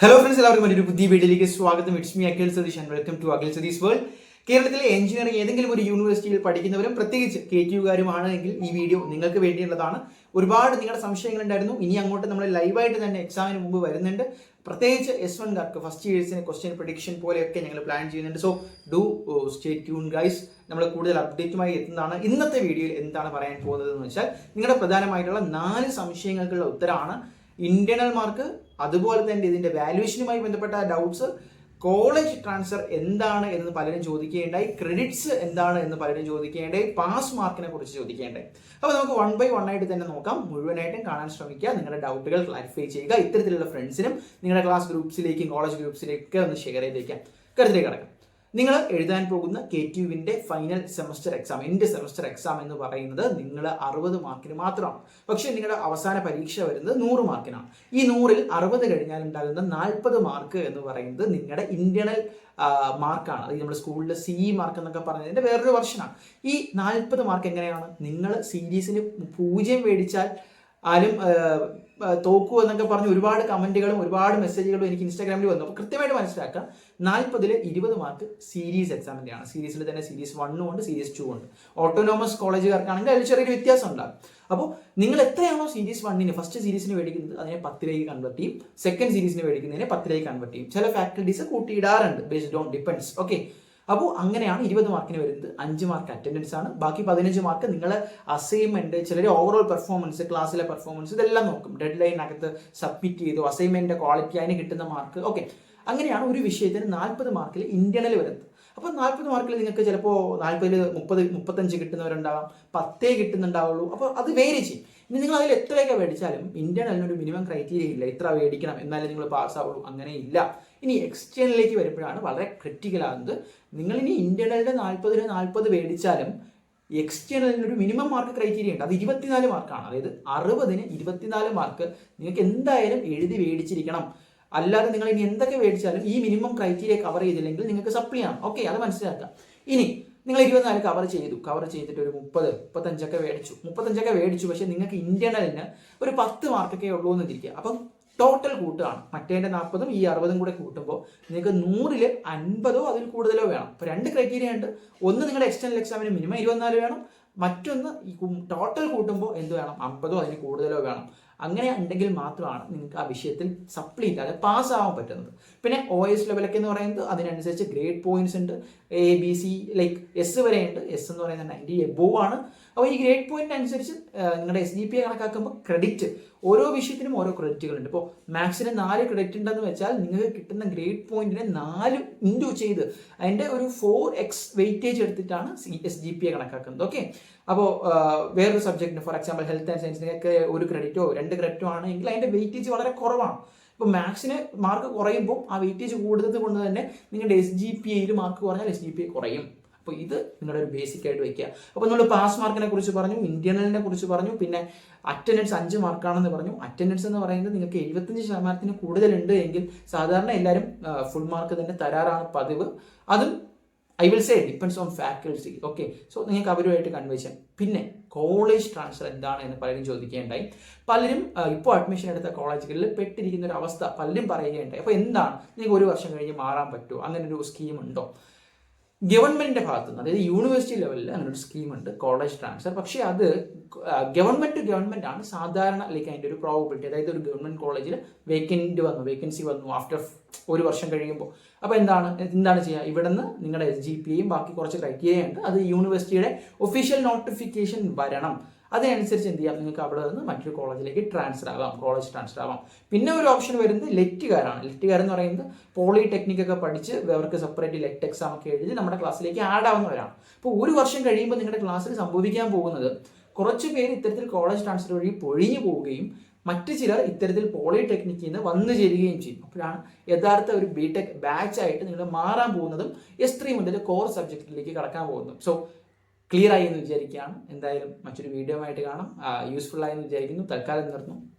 Hello friends എല്ലാവർക്കും മറ്റൊരു പുതിയ വീഡിയോയിലേക്ക് സ്വാഗതം. It's me Akhil Satheesh and welcome to Akhil Satheesh world കേരളത്തിലെ എഞ്ചിനീയറിംഗ് ഏതെങ്കിലും ഒരു യൂണിവേഴ്സിറ്റിയിൽ പഠിക്കുന്നവരും പ്രത്യേകിച്ച് കെ ടി യുകാരുമാണ് എങ്കിൽ ഈ വീഡിയോ നിങ്ങൾക്ക് വേണ്ടിയുള്ളതാണ്. ഒരുപാട് നിങ്ങളുടെ സംശയങ്ങൾ ഉണ്ടായിരുന്നു. ഇനി അങ്ങോട്ട് നമ്മൾ ലൈവായിട്ട് തന്നെ എക്സാമിന് മുമ്പ് വരുന്നുണ്ട്. പ്രത്യേകിച്ച് എസ് വൺകാർക്ക് ഫസ്റ്റ് ഇയേഴ്സിന് ക്വസ്റ്റ്യൻ പ്രഡിക്ഷൻ പോലെയൊക്കെ ഞങ്ങൾ പ്ലാൻ ചെയ്യുന്നുണ്ട്. So do stay tune guys നമ്മൾ കൂടുതൽ അപ്ഡേറ്റുമായി എത്തുന്നതാണ്. ഇന്നത്തെ വീഡിയോയിൽ എന്താണ് പറയാൻ പോകുന്നത് എന്ന് വെച്ചാൽ നിങ്ങളുടെ പ്രധാനമായിട്ടുള്ള നാല് സംശയങ്ങൾക്കുള്ള ഉത്തരമാണ് ഇന്റേണൽ മാർക്ക് അതുപോലെ തന്നെ ഇതിന്റെ വാല്യുവേഷനുമായി ബന്ധപ്പെട്ട ഡൗട്ട്സ് കോളേജ് ട്രാൻസ്ഫർ എന്താണ് എന്ന് പലരും ചോദിക്കേണ്ടായി ക്രെഡിറ്റ്സ് എന്താണ് എന്ന് പലരും ചോദിക്കുകയുണ്ടായി പാസ് മാർക്കിനെ കുറിച്ച് ചോദിക്കേണ്ടേ അപ്പോൾ നമുക്ക് വൺ ബൈ വൺ ആയിട്ട് തന്നെ നോക്കാം. മുഴുവനായിട്ടും കാണാൻ ശ്രമിക്കുക നിങ്ങളുടെ ഡൗട്ടുകൾ ക്ലാരിഫൈ ചെയ്യുക ഇത്തരത്തിലുള്ള ഫ്രണ്ട്സിനും നിങ്ങളുടെ ക്ലാസ് ഗ്രൂപ്പ്സിലേക്കും കോളേജ് ഗ്രൂപ്പ്സിലേക്കൊക്കെ ഒന്ന് ഷെയർ ചെയ്തേക്കാം കരുതിലേക്ക് കിടക്കാം. നിങ്ങൾ എഴുതാൻ പോകുന്ന കെ ടി യുവിന്റെ ഫൈനൽ സെമസ്റ്റർ എക്സാം എന്റെ സെമസ്റ്റർ എക്സാം എന്ന് പറയുന്നത് നിങ്ങൾ അറുപത് മാർക്കിന് മാത്രമാണ്. പക്ഷേ നിങ്ങളുടെ അവസാന പരീക്ഷ വരുന്നത് നൂറ് മാർക്കിനാണ് ഈ നൂറിൽ അറുപത് കഴിഞ്ഞാൽ ഉണ്ടാകുന്ന നാൽപ്പത് മാർക്ക് എന്ന് പറയുന്നത് നിങ്ങളുടെ ഇന്റേണൽ മാർക്കാണ് അത് നമ്മുടെ സ്കൂളിലെ സി മാർക്ക് എന്നൊക്കെ പറഞ്ഞതിന്റെ വേറൊരു വർഷനാണ് ഈ നാൽപ്പത് മാർക്ക് എങ്ങനെയാണ്? നിങ്ങൾ സീരീസിന് പൂജ്യം മേടിച്ചാൽ ആരും തോക്കൂ എന്നൊക്കെ പറഞ്ഞ് ഒരുപാട് കമന്റുകളും ഒരുപാട് മെസ്സേജുകളും എനിക്ക് ഇൻസ്റ്റാഗ്രാമിൽ വന്നു. അപ്പോൾ കൃത്യമായിട്ട് മനസ്സിലാക്കാം നാൽപ്പതിൽ ഇരുപത് മാർക്ക് സീരീസ് എക്സാമിന്റെയാണ് സീരീസിൽ തന്നെ സീരീസ് വണ്ണും ഉണ്ട് സീരീസ് ടു ഉണ്ട്. ഓട്ടോനോമസ് കോളേജുകാർക്കാണെങ്കിൽ അതിൽ ചെറിയൊരു വ്യത്യാസം ഉണ്ടാകും അപ്പോൾ നിങ്ങൾ എത്രയാണോ സീരീസ് വണ്ണിന് ഫസ്റ്റ് സീരീസിന് മേടിക്കുന്നത് അതിനെ പത്തിലേക്ക് കൺവെർട്ട് ചെയ്യും. സെക്കൻഡ് സീരീസിന് മേടിക്കുന്നതിനെ പത്തിലേക്ക് കൺവെർട്ട് ചെയ്യും. ചില ഫാക്കൽറ്റീസ് കൂട്ടിയിടാറുണ്ട്. ബേസ്ഡ് ഓൺ ഡിപ്പെൻസ് ഓക്കെ അപ്പോൾ അങ്ങനെയാണ് ഇരുപത് മാർക്കിന് വരുന്നത്. അഞ്ച് മാർക്ക് അറ്റൻഡൻസ് ആണ്. ബാക്കി പതിനഞ്ച് മാർക്ക് നിങ്ങൾ അസൈൻമെന്റ് ചിലർ ഓവറോൾ പെർഫോമൻസ് ക്ലാസ്സിലെ പെർഫോമൻസ് ഇതെല്ലാം നോക്കും. ഡെഡ് ലൈനകത്ത് സബ്മിറ്റ് ചെയ്തു അസൈൻമെന്റിന്റെ ക്വാളിറ്റി അതിന് കിട്ടുന്ന മാർക്ക് ഓക്കെ അങ്ങനെയാണ് ഒരു വിഷയത്തിന് നാൽപ്പത് മാർക്കിൽ ഇന്റേണൽ വരുന്നത്. അപ്പോൾ നാൽപ്പത് മാർക്കിൽ നിങ്ങൾക്ക് ചിലപ്പോൾ നാൽപ്പതിൽ മുപ്പത് മുപ്പത്തഞ്ച് കിട്ടുന്നവരുണ്ടാവാം. പത്തേ കിട്ടുന്നുണ്ടാവുള്ളൂ. അപ്പോൾ അത് വേരി ചെയ്യും. ഇനി നിങ്ങൾ അതിൽ എത്രയൊക്കെ മേടിച്ചാലും ഇന്റേണലിന് ഒരു മിനിമം ക്രൈറ്റീരിയ ഇല്ല. ഇത്ര മേടിക്കണം എന്നാലേ നിങ്ങൾ പാസ്സാവുള്ളൂ അങ്ങനെ ഇല്ല. ഇനി എക്സ്റ്റേണലിലേക്ക് വരുമ്പോഴാണ് വളരെ ക്രിറ്റിക്കൽ ആകുന്നത്. നിങ്ങൾ ഇനി ഇന്റേണലിന്റെ നാൽപ്പതിന് നാൽപ്പത് മേടിച്ചാലും എക്സ്റ്റേണലിന് ഒരു മിനിമം മാർക്ക് ക്രൈറ്റീരിയ ഉണ്ട്. അത് ഇരുപത്തിനാല് മാർക്കാണ് അതായത് അറുപതിന് ഇരുപത്തിനാല് മാർക്ക് നിങ്ങൾക്ക് എന്തായാലും എഴുതി മേടിച്ചിരിക്കണം. അല്ലാതെ നിങ്ങൾ ഇനി എന്തൊക്കെ മേടിച്ചാലും ഈ മിനിമം ക്രൈറ്റീരിയ കവർ ചെയ്തില്ലെങ്കിൽ നിങ്ങൾക്ക് സപ്ലി ആണ് ഓക്കെ അത് മനസ്സിലാക്കാം ഇനി നിങ്ങൾ ഇരുപത്തിനാല് കവർ ചെയ്തു. കവർ ചെയ്തിട്ട് ഒരു മുപ്പത് മുപ്പത്തഞ്ചൊക്കെ മേടിച്ചു. മുപ്പത്തഞ്ചൊക്കെ മേടിച്ചു. പക്ഷേ നിങ്ങൾക്ക് ഇന്റേണലിന് ഒരു പത്ത് മാർക്കൊക്കെ ഉള്ളൂ എന്ന് ഇരിക്കുക അപ്പം ടോട്ടൽ കൂട്ടുകയാണ്. മറ്റേന്റെ നാൽപ്പതും ഈ അറുപതും കൂടെ കൂട്ടുമ്പോൾ നിങ്ങൾക്ക് നൂറിൽ അൻപതോ അതിൽ കൂടുതലോ വേണം. അപ്പോൾ രണ്ട് ക്രൈറ്റീരിയ ഉണ്ട്. ഒന്ന് നിങ്ങളുടെ എക്സ്റ്റേണൽ എക്സാമിന് മിനിമം ഇരുപത്തിനാല് വേണം. മറ്റൊന്ന് ഈ ടോട്ടൽ കൂട്ടുമ്പോൾ എന്ത് വേണം? അമ്പതോ അതിന് കൂടുതലോ വേണം. അങ്ങനെ ഉണ്ടെങ്കിൽ മാത്രമാണ് നിങ്ങൾക്ക് ആ വിഷയത്തിൽ സപ്ലി പാസ് പാസ്സാവാൻ പറ്റുന്നത്. പിന്നെ ഒ എസ് ലെവലൊക്കെ എന്ന് പറയുന്നത് അതിനനുസരിച്ച് ഗ്രേഡ് പോയിന്റ്സ് ഉണ്ട്. A B C like S വരെ ഉണ്ട്. എസ് എന്ന് പറയുന്നത് നയന്റി എബോവ് ആണ്. അപ്പോൾ ഈ ഗ്രേഡ് പോയിന്റ് അനുസരിച്ച് നിങ്ങളുടെ എസ് ഡി പി കണക്കാക്കുമ്പോൾ ക്രെഡിറ്റ് ഓരോ വിഷയത്തിനും ഓരോ ക്രെഡിറ്റുകളുണ്ട് ഇപ്പോൾ മാത്സിന് നാല് ക്രെഡിറ്റ് ഉണ്ടെന്ന് വെച്ചാൽ നിങ്ങൾക്ക് കിട്ടുന്ന ഗ്രേഡ് പോയിന്റിനെ നാല് ഇന്റു ചെയ്ത് അതിന്റെ ഒരു ഫോർ എക്സ് വെയിറ്റേജ് എടുത്തിട്ടാണ് എസ് ജി പി എ കണക്കാക്കുന്നത്. ഓക്കെ അപ്പോൾ വേറൊരു സബ്ജക്റ്റിന് ഫോർ എക്സാമ്പിൾ ഹെൽത്ത് ആൻഡ് സയൻസിനൊക്കെ ഒരു ക്രെഡിറ്റോ രണ്ട് ക്രെഡിറ്റോ ആണെങ്കിൽ അതിന്റെ വെയിറ്റേജ് വളരെ കുറവാണ്. ഇപ്പോൾ മാത്സിന് മാർക്ക് കുറയുമ്പോൾ ആ വെയിറ്റേജ് കൂടുതൽ കൊണ്ട് തന്നെ നിങ്ങളുടെ എസ് ജി പി ഐയിൽ മാർക്ക് കുറഞ്ഞാൽ എസ് ജി പി ഐ കുറയും. അപ്പോൾ ഇത് നിങ്ങളുടെ ഒരു ബേസിക് ആയിട്ട് വയ്ക്കുക അപ്പോൾ നമ്മൾ പാസ് മാർക്കിനെ കുറിച്ച് പറഞ്ഞു ഇന്റേണലിനെ കുറിച്ച് പറഞ്ഞു പിന്നെ അറ്റൻഡൻസ് അഞ്ച് മാർക്കാണെന്ന് പറഞ്ഞു. അറ്റൻഡൻസ് എന്ന് പറയുന്നത് നിങ്ങൾക്ക് എഴുപത്തഞ്ച് ശതമാനത്തിന് കൂടുതലുണ്ട് എങ്കിൽ സാധാരണ എല്ലാവരും ഫുൾ മാർക്ക് തന്നെ തരാറാണ് പതിവ്. അതും I will say depends on faculty okay so നിങ്ങൾക്ക് അവരുമായിട്ട് കൺവേഷൻ പിന്നെ കോളേജ് ട്രാൻസ്ഫർ എന്താണ് എന്ന് പലരും ചോദിക്കുകയുണ്ടായി. പലരും ഇപ്പോൾ അഡ്മിഷൻ എടുത്ത കോളേജുകളിൽ പെട്ടിരിക്കുന്ന ഒരു അവസ്ഥ പലരും പറയുകയുണ്ടായി. അപ്പോൾ എന്താണ്? നിങ്ങൾക്ക് ഒരു വർഷം കഴിഞ്ഞ് മാറാൻ പറ്റുമോ അങ്ങനെ ഒരു സ്കീം ഉണ്ടോ? ഗവൺമെന്റിന്റെ ഭാഗത്തു നിന്ന് അതായത് യൂണിവേഴ്സിറ്റി ലെവലിൽ അങ്ങനെ ഒരു സ്കീമുണ്ട് കോളേജ് ട്രാൻസ്ഫർ പക്ഷേ അത് ഗവൺമെന്റ് ടു ഗവൺമെന്റ് ആണ് സാധാരണ ലൈക്ക് അതിന്റെ ഒരു പ്രോബിലിറ്റി അതായത് ഒരു ഗവൺമെന്റ് കോളേജിൽ വേക്കന്റ് വന്നു വേക്കൻസി വന്നു ആഫ്റ്റർ ഒരു വർഷം കഴിയുമ്പോൾ. അപ്പോൾ എന്താണ് എന്താണ് ചെയ്യുക? ഇവിടെ നിന്ന് നിങ്ങളുടെ എസ് ജി പിയും ബാക്കി കുറച്ച് ക്രൈറ്റീരിയ ഉണ്ട്. അത് യൂണിവേഴ്സിറ്റിയുടെ ഒഫീഷ്യൽ നോട്ടിഫിക്കേഷൻ വരണം. അതിനനുസരിച്ച് എന്ത് ചെയ്യാം? നിങ്ങൾക്ക് അവിടെ നിന്ന് മറ്റൊരു കോളേജിലേക്ക് ട്രാൻസ്ഫർ ആവാം കോളേജ് ട്രാൻസ്ഫർ ആവാം പിന്നെ ഒരു ഓപ്ഷൻ വരുന്നത് ലെറ്റുകാരാണ്. ലെറ്റുകാർ എന്ന് പറയുന്നത് പോളിടെക്നിക് ഒക്കെ പഠിച്ച് അവർക്ക് സെപ്പറേറ്റ് ലെറ്റ് എക്സാം ഒക്കെ എഴുതി നമ്മുടെ ക്ലാസ്സിലേക്ക് ആഡ് ആവുന്നവരാണ്. അപ്പോൾ ഒരു വർഷം കഴിയുമ്പോൾ നിങ്ങളുടെ ക്ലാസ്സിൽ സംഭവിക്കാൻ പോകുന്നത് കുറച്ച് പേര് ഇത്തരത്തിൽ കോളേജ് ട്രാൻസ്ഫർ വഴി പൊഴിഞ്ഞു പോവുകയും മറ്റു ചിലർ ഇത്തരത്തിൽ പോളിടെക്നിക്കിൽ നിന്ന് വന്നു ചേരുകയും ചെയ്യും. അപ്പോഴാണ് യഥാർത്ഥ ഒരു ബി ടെക് ബാച്ചായിട്ട് നിങ്ങൾ മാറാൻ പോകുന്നതും എസ് ത്രീ മുതൽ കോർ സബ്ജക്റ്റിലേക്ക് കടക്കാൻ പോകുന്നതും. സോ ക്ലിയർ ആയി എന്ന് വിചാരിക്കുകയാണ്. എന്തായാലും മറ്റൊരു വീഡിയോ ആയിട്ട് കാണാം യൂസ്ഫുൾ ആയി എന്ന് വിചാരിക്കുന്നു. തൽക്കാലം നിർത്തുന്നു.